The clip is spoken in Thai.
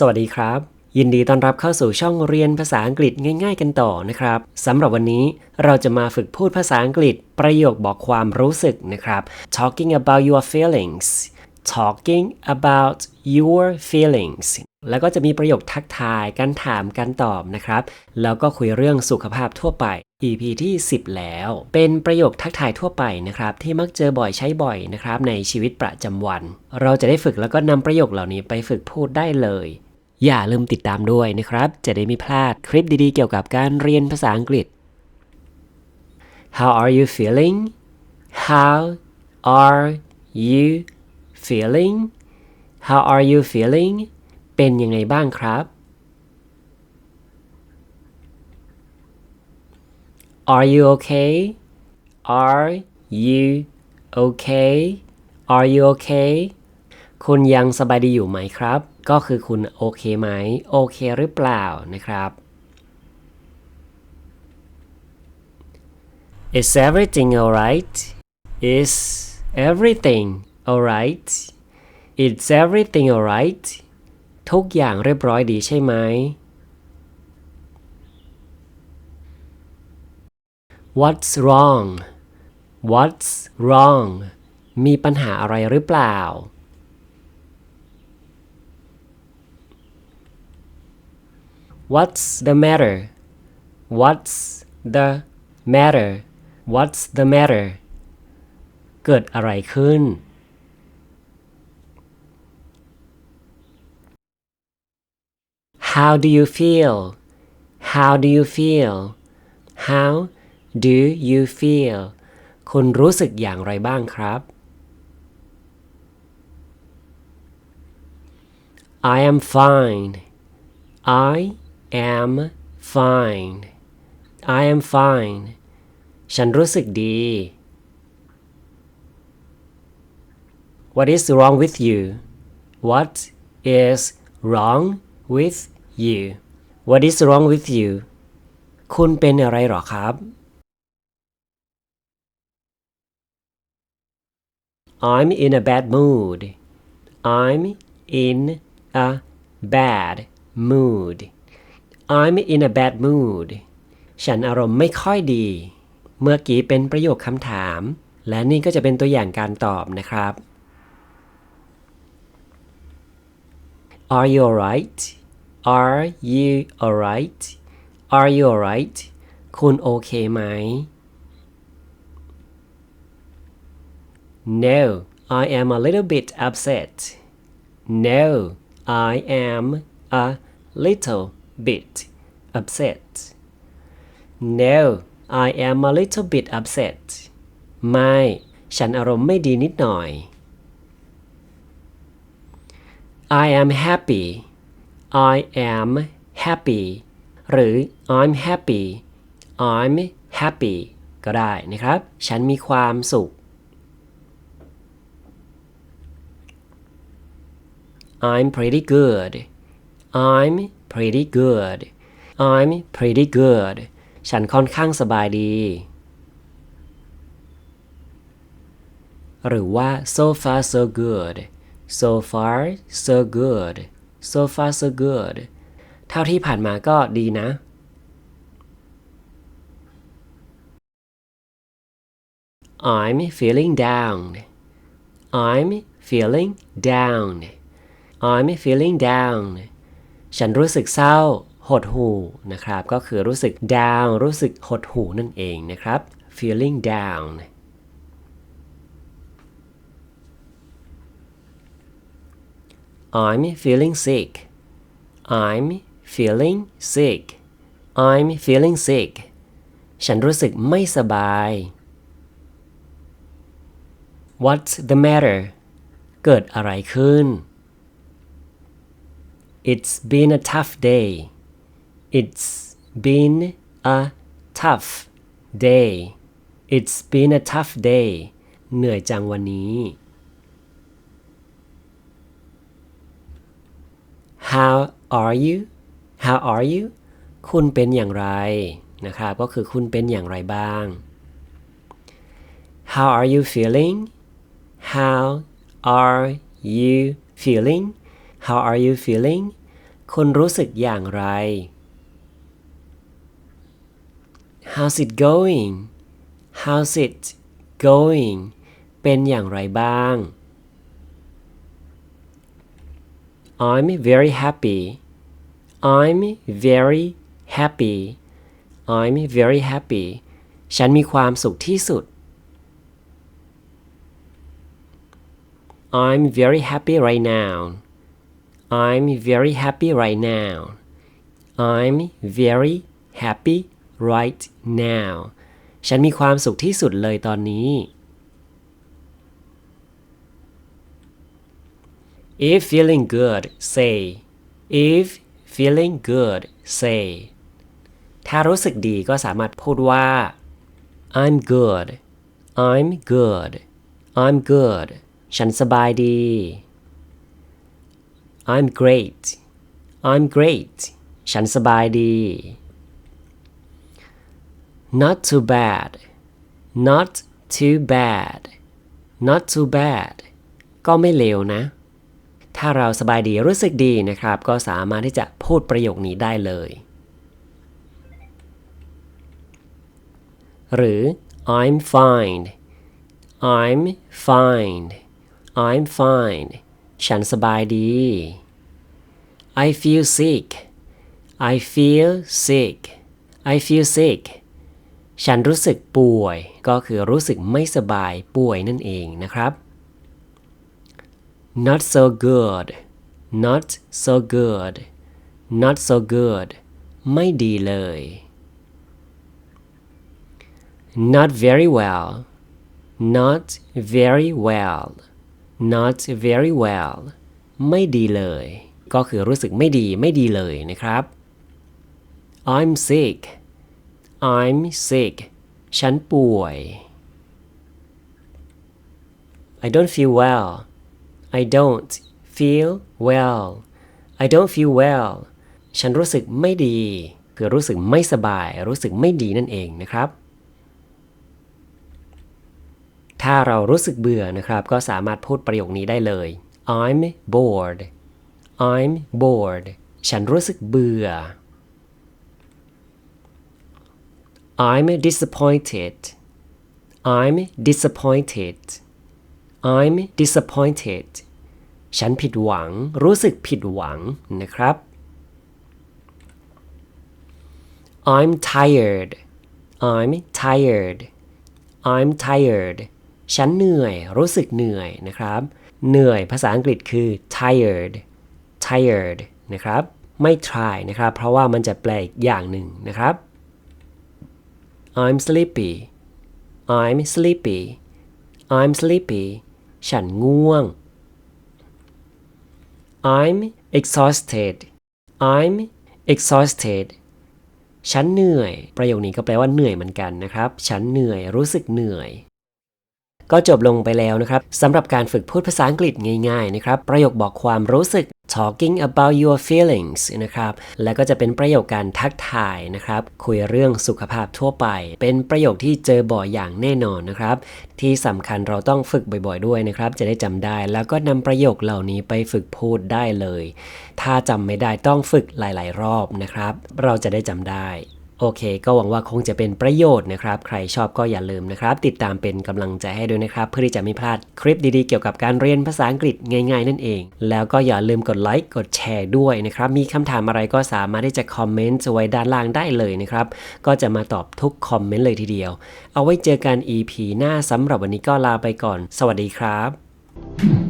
สวัสดีครับ ยินดีต้อนรับเข้าสู่ช่องเรียนภาษาอังกฤษง่าย ๆ กันต่อนะครับสำหรับวันนี้เราจะมาฝึกพูดภาษาอังกฤษ ประโยคบอกความรู้สึกนะครับ talking about your feelings talking about your feelings แล้วก็จะมีประโยคทักทายการถามการตอบนะครับ แล้วก็คุยเรื่องสุขภาพทั่วไป EP ที่ 10 แล้ว เป็นประโยคทักทายทั่วไปนะครับ ที่มักเจอบ่อยใช้บ่อยนะครับ ในชีวิตประจำวัน เราจะได้ฝึกแล้วก็นำประโยคเหล่านี้ไปฝึกพูดได้เลย อย่าลืมติดตามด้วยนะครับ จะได้ไม่พลาดคลิปดีๆ เกี่ยวกับการเรียนภาษาอังกฤษ How are you feeling How are you feeling How are you feeling เป็นยังไงบ้างครับ Are you okay Are you okay Are you okay คุณยังสบายดีอยู่ไหมครับ ก็คือคุณโอเคไหมโอเคหรือเปล่านะครับ Is everything alright Is everything alright Is everything alright ทุกอย่างเรียบร้อยดีใช่ไหม What's wrong What's wrong มีปัญหาอะไรหรือเปล่า What's the matter? What's the matter? What's the matter? เกิดอะไรขึ้น? How do you feel? How do you feel? How do you feel? คุณรู้สึกอย่างไรบ้างครับ? I am fine. I am fine I am fine ฉันรู้สึกดี What is wrong with you What is wrong with you What is wrong with you คุณเป็นอะไรหรอครับ I'm in a bad mood I'm in a bad mood I'm in a bad mood ฉันอารมณ์ไม่ค่อยดี เมื่อกี้เป็นประโยคคำถาม และนี่ก็จะเป็นตัวอย่างการตอบนะครับ Are you alright Are you alright Are you alright คุณโอเคไหม No I am a little bit upset No I am a little bit upset No I am a little bit upset ไม่ ฉันอารมณ์ไม่ดีนิดหน่อย I am happy I am happy หรือ I'm happy I'm happy ก็ได้นะครับ ฉันมีความสุข I'm pretty good I'm pretty good I'm pretty good ฉันค่อนข้างสบายดี หรือว่า so far so good so far so good so far so good เท่าที่ผ่านมาก็ดีนะ I'm feeling down I'm feeling down I'm feeling down ฉันรู้สึกเศร้า หดหู่นะครับ ก็คือรู้สึก down รู้สึกหดหู่นั่นเองนะครับ feeling down I'm feeling sick I'm feeling sick I'm feeling sick ฉันรู้สึกไม่สบาย What's the matter เกิดอะไรขึ้น It's been a tough day It's been a tough day It's been a tough day เหนื่อยจังวันนี้ How are you How are you คุณเป็นอย่างไรนะครับ ก็คือคุณเป็นอย่างไรบ้าง How are you feeling How are you feeling How are you feeling คุณรู้สึกอย่างไร How's it going How's it going เป็นอย่างไรบ้าง I'm very happy I'm very happy I'm very happy ฉันมีความสุขที่สุด I'm very happy right now I'm very happy right now I'm very happy right now ฉันมีความสุขที่สุดเลยตอนนี้ If feeling good say If feeling good say ถ้ารู้สึกดีก็สามารถพูดว่า I'm good I'm good I'm good ฉันสบายดี I'm great I'm great ฉันสบายดี not too bad not too bad not too bad ก็ไม่เลวนะ ถ้าเราสบายดีรู้สึกดีนะครับ ก็สามารถที่จะพูดประโยคนี้ได้เลย หรือ I'm fine I'm fine I'm fine ฉันสบายดี I feel sick I feel sick I feel sick ฉันรู้สึกป่วย ก็คือรู้สึกไม่สบายป่วยนั่นเองนะครับ not so good not so good not so good ไม่ดีเลย not very well not very well not very well ไม่ดีเลย ก็คือรู้สึกไม่ดีไม่ดีเลยนะครับ I'm sick I'm sick ฉันป่วย I don't feel well I don't feel well I don't feel well ฉันรู้สึกไม่ดี คือรู้สึกไม่สบาย รู้สึกไม่ดีนั่นเองนะครับ ถ้าเรารู้สึกเบื่อนะครับ ก็สามารถพูดประโยคนี้ได้เลย I'm bored I'm bored ฉันรู้สึกเบื่อ I'm disappointed I'm disappointed I'm disappointed ฉันผิดหวัง รู้สึกผิดหวังนะครับ I'm tired I'm tired I'm tired ฉันเหนื่อย รู้สึกเหนื่อยนะครับ เหนื่อยภาษาอังกฤษคือ tired tired นะครับ ไม่ try นะครับ เพราะว่ามันจะแปลอีกอย่างหนึ่งนะครับ I'm sleepy I'm sleepy I'm sleepy ฉันง่วง I'm exhausted I'm exhausted ฉันเหนื่อย ประโยคนี้ก็แปลว่าเหนื่อยเหมือนกันนะครับ ฉันเหนื่อย รู้สึกเหนื่อย ก็จบลงไปแล้วนะครับสำหรับการฝึกพูดภาษาอังกฤษง่าย ๆ นะครับ ประโยคบอกความรู้สึก talking about your feelings นะครับ แล้วก็จะเป็นประโยคการทักทายนะครับ คุยเรื่องสุขภาพทั่วไป เป็นประโยคที่เจอบ่อยอย่างแน่นอนนะครับ ที่สำคัญเราต้องฝึกบ่อยๆด้วยนะครับ จะได้จำได้ แล้วก็นำประโยคเหล่านี้ไปฝึกพูดได้เลย ถ้าจำไม่ได้ต้องฝึกหลาย ๆ รอบนะครับ เราจะได้จำได้ โอเค ก็หวังว่าคงจะเป็นประโยชน์นะครับ ใครชอบก็อย่าลืมนะครับ ติดตามเป็นกำลังใจให้ด้วยนะครับ เพื่อที่จะไม่พลาดคลิปดีๆ เกี่ยวกับการเรียนภาษาอังกฤษง่ายๆ นั่นเอง แล้วก็อย่าลืมกดไลค์กดแชร์ด้วยนะครับ มีคำถามอะไรก็สามารถที่จะคอมเมนต์ไว้ด้านล่างได้เลยนะครับ ก็จะมาตอบทุกคอมเมนต์เลยทีเดียว เอาไว้เจอกัน EP หน้าสำหรับวันนี้ก็ลาไปก่อน สวัสดีครับ